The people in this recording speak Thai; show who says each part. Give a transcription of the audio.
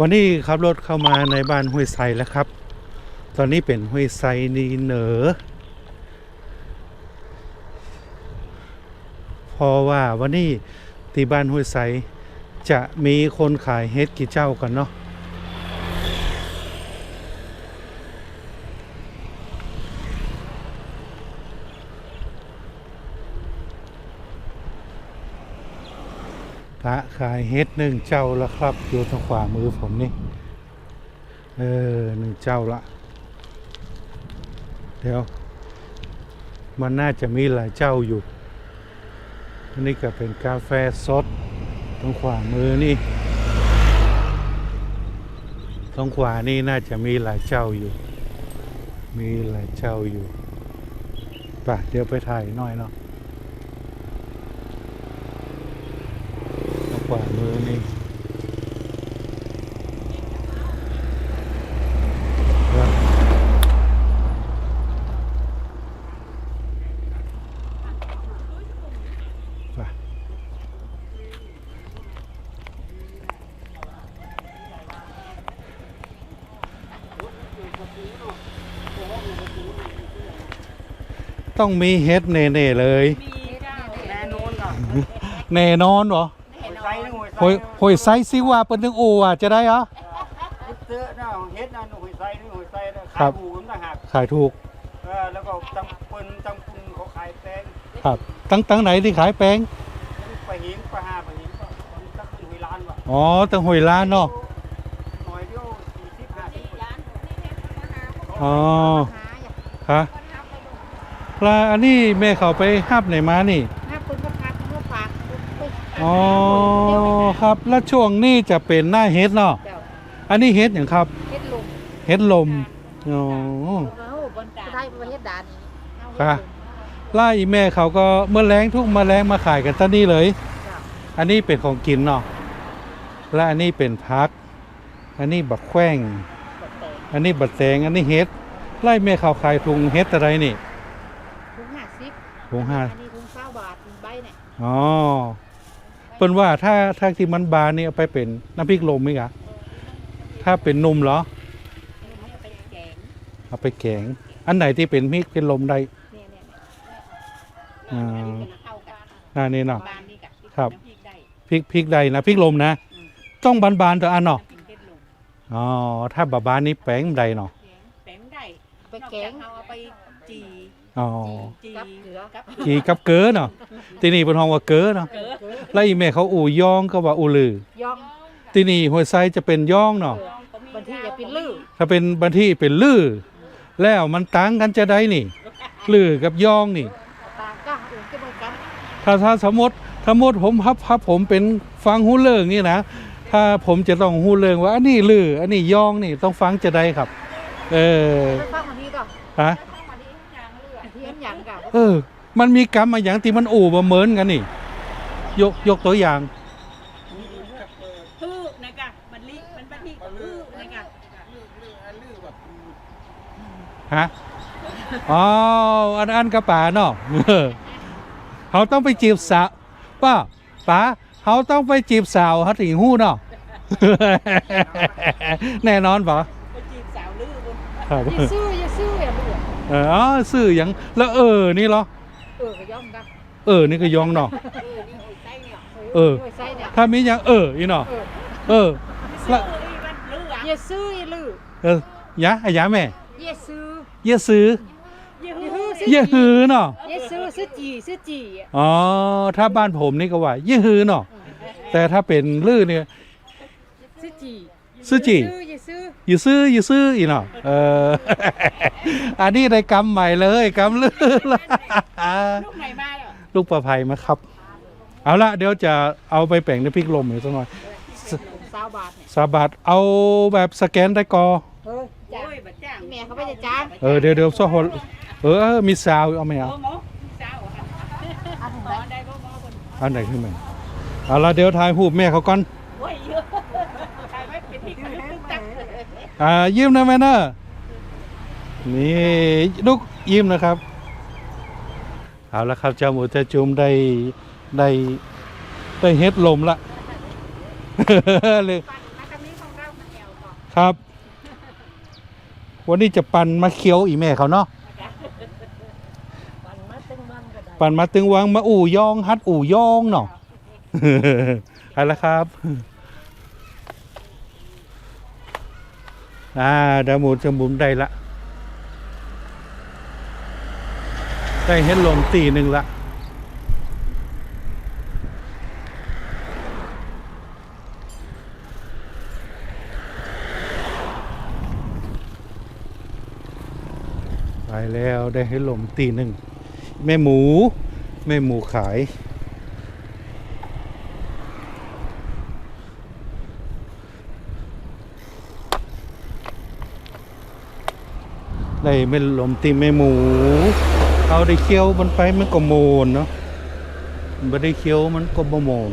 Speaker 1: วันนี้ขับรถเข้ามาในบ้านห้วยไซแล้วครับ ตอนนี้เป็นห้วยไซนีเหนอ เพราะว่าวันนี้ที่บ้านห้วยไซจะมีคนขายเฮ็ดกี่เจ้ากันเนาะ ระขายเฮ็ดหนึ่งเจ้าล้วครับอยู่ทางขวามือผมนี่ เออหนึ่งเจ้าละ เดี๋ยว มันน่าจะมีหลายเจ้าอยู่อันนี้ก็เป็นกาแฟสดตรงขวามือนี่ตรงขวานี่น่าจะมีหลายเจ้าอยู่ มีหลายเจ้าอยู่ไป่ะเดี๋ยวไปถ่ายหน่อยเนาะ ทาง ขวามือนี่ครับไปต้องมีเฮ็ดเน่ๆเลย
Speaker 2: แน่นอนอะ
Speaker 1: แน่นอนเหรอ
Speaker 2: ห
Speaker 1: อยหอยไซซิว่าเป็นถึงอูอะจะได้เหรอ
Speaker 2: เสื้อน่ะเฮ็ดนะหัวใจนึงหน่ะ
Speaker 1: ครั
Speaker 2: ขาย
Speaker 1: บ
Speaker 2: หมูมันต่างหาก
Speaker 1: ขายถูก
Speaker 2: เออแล้วก็จำปืนจำปุนเขาขายแป้ง
Speaker 1: ครับตั้งตั้งไหนที่ขายแป้ง
Speaker 2: ไปหิงไปหาไปหิงก็มันสักหนึ่งล้านว่ะ
Speaker 1: อ๋อตั้งหอยล้านเนาะ
Speaker 2: หน่อยเดียวสี่สิบห้าสิบ
Speaker 1: อ๋อฮะแล้วอันนี้แม่เขาไปห้าบไหนมานี่
Speaker 3: ถ้าคุณก็พักเมื่อฝากปุ๊บ
Speaker 1: อ๋อครับแล้วช่วงนี้จะเป็นหน้าเฮ็ดเนาะ
Speaker 3: เจ้า
Speaker 1: อันนี้เฮ็ดอย่างครับ
Speaker 3: เฮ็ดลม
Speaker 1: เฮ็ดลมอ๋อ
Speaker 3: เอาบนไทยประเทศดานนี้เอา
Speaker 1: ค่ะ ไล่แม่เขาก็เมื่อแรงทุกเมื่อแรงมาขายกันตั้นี่เลย
Speaker 3: เจ้า
Speaker 1: อันนี้เป็นของกินเนาะและอันนี้เป็นพัก อันนี้บักแข้ง
Speaker 3: กดแต่
Speaker 1: อันนี้บัดแตงอันนี้เฮ็ดไล่แม่เขาขายถุงเฮ็ดอะไรนี่
Speaker 3: ถุงห้าสิบ
Speaker 1: ถุงห้า
Speaker 3: อันนี้ถุงเก้าบาทใบเนี่ย
Speaker 1: อ๋อ เปิ้นว่าถ้าถ้าที่มันบานนี่เอาไปเป็นน้ำพริกลมไหมกะถ้าเป็นนมเหรอ
Speaker 3: ให้ไปแกง
Speaker 1: เอาไปแกงอันไหนที่เป็นพริกเป็นลมได้
Speaker 3: เนี่ยเนี่ยเนี่ย
Speaker 1: อ่า
Speaker 3: เข้ากัน
Speaker 1: อ่านี่เนาะ
Speaker 3: บานนี่กะ
Speaker 1: ครับ
Speaker 3: น้ำพริกได้
Speaker 1: พริกพริกใดนะพริกลมนะ ต้องบานๆตัวอันเนาะ
Speaker 3: น้ำพริกเฮ็ดลม
Speaker 1: อ๋อถ้าบานๆนี่แป้งใดเนาะ
Speaker 3: แกงได้ไป แกงเอาไปจี
Speaker 1: อ๋อ
Speaker 3: จีกับเกลือกับ
Speaker 1: กีกับเก๋อเนาะที่นี่เป็นห้องว่าเก๋อเนาะ
Speaker 3: เกลือ
Speaker 1: แล้วอีแม่เขาอู่ย่องก็ว่าอูลือ
Speaker 3: ย่อง
Speaker 1: ที่นี่ห้วยไซจะเป็นย่องเนาะ
Speaker 3: บางทีจะเป็นลื้อ
Speaker 1: ถ้าเป็นบันที่เป็นลือแล้วมันต่างกันจะได้นี่ลือกับย่องนี่
Speaker 3: ตาก็อื่นก็เหมือนกัน
Speaker 1: ถ้าถ้าสมมติถ้ามดผมพับพับผมเป็นฟังหูเลิงนี่นะถ้าผมจะต้องหูเลิงว่าอันนี้ลืออันนี้ย่องนี่ต้องฟังจะได้ครับ เออ
Speaker 3: ไปฟังวันนี้ก็
Speaker 1: ฮะ
Speaker 3: อันที่อันหยังกะ
Speaker 1: เออ มันมีกรรมมาอย่างที่มันอู่มาเหมือนกันนี่ ยกยกตัวอย่าง
Speaker 4: ฮือนะคะมันลิมันบันที่ฮือนะคะ
Speaker 1: ฮะอ๋ออันอันกระป๋าเนาะเออเขาต้องไปจีบสาวป้าป๋าเขาต้องไปจีบสาวเขาถึงหู้เนาะแน่นอนปะ
Speaker 4: ไปจีบสาวลือบน
Speaker 1: ครับ
Speaker 3: อย่าซื้ออย่าซื้อย่าลื้อ
Speaker 1: เออสื่ออย่างแล้วเออนี่เหรอ
Speaker 3: เออก็ย่อมกัน
Speaker 1: เออนี่ก็ยองเนาะ เออ
Speaker 3: ไส้เนี่ย
Speaker 1: ถ้ามีอย่างเอออีเนาะ
Speaker 3: เออ
Speaker 1: เออ
Speaker 4: ซื้ออีวันลืออะ
Speaker 3: อย่าซื้ออย่าลื้อ
Speaker 1: เออยะอะยะแม่
Speaker 3: อย่าซื้อ
Speaker 1: เยอะซื้อ
Speaker 4: ยื
Speaker 3: อย่า
Speaker 4: ฮื
Speaker 3: ซื้
Speaker 4: อ
Speaker 1: เยอะฮือเนาะ
Speaker 3: อย่าซื้อซื้อจีซื้อจีอะ
Speaker 1: อ๋อถ้าบ้านผมนี่ก็ว่าเยอะฮือเนาะแต่ถ้าเป็นลือเนี่ย
Speaker 3: ซื้อจี
Speaker 1: ซื้อจี
Speaker 3: อย่าซื้อ
Speaker 1: อยู่ซื้ออยู่ซื้ออีเนาะเอออันนี้ได้กำใหม่เลยกำลือละ
Speaker 4: ลูกไหนมาเหรอ
Speaker 1: ลูกประภัยมาครับ เอาละเดี๋ยวจะเอาไปแป่งในพริกลมอีกสักหน่อย
Speaker 3: สาวบาทเนี่ย
Speaker 1: สาบาทเอาแบบสแกนได้กอ
Speaker 3: เออจ้า
Speaker 4: โอ้ยบัดจ้าง
Speaker 3: แม่เขาไม่จะจ้าง
Speaker 1: เออเดี๋ยวเดี๋ยวโซฮอลเออเออมีซาวเอาไหม
Speaker 4: โอ้
Speaker 1: เอา
Speaker 4: โมสาวอะ
Speaker 3: อัน
Speaker 4: หม
Speaker 3: ไหน
Speaker 4: อได้โมโมคน
Speaker 1: อันไหนขึ้นมาเอาละเดี๋ยวถ่ายรูปแม่เขาก่อน
Speaker 4: โอ้ยเยอะ ใครไม่เป็นที่ตึ๊กตัก
Speaker 1: อ่ายิ้มนะแม่เนอะนี่ลูกยิ้มนะครับ เอาละครับเจ้าหมูเจ้าจุมได้ได้ได้เฮ็ดลมละเลย
Speaker 3: มาทางนี้ของเรา
Speaker 1: ครับ วันนี้จะปั่นมาเคี้ยวอีแม่เขาเนาะ
Speaker 4: วันมาตึงวันก็ได้
Speaker 1: ปั่นมาตึงวังมาอู่ยองฮัดอู่ยองเนาะเอาละครับ อ่าดามูจะมุนได้ละ ได้เห็นลมตีหนึ่งละไปแล้วได้ให้ลมตีหนึ่งแม่หมู แม่หมูขาย ได้ไม่ลมตีไม่หมู เอาได้เคี้ยวมันไปมันก็โมนเนาะไม่ได้เคี้ยวมันก็บ่โมน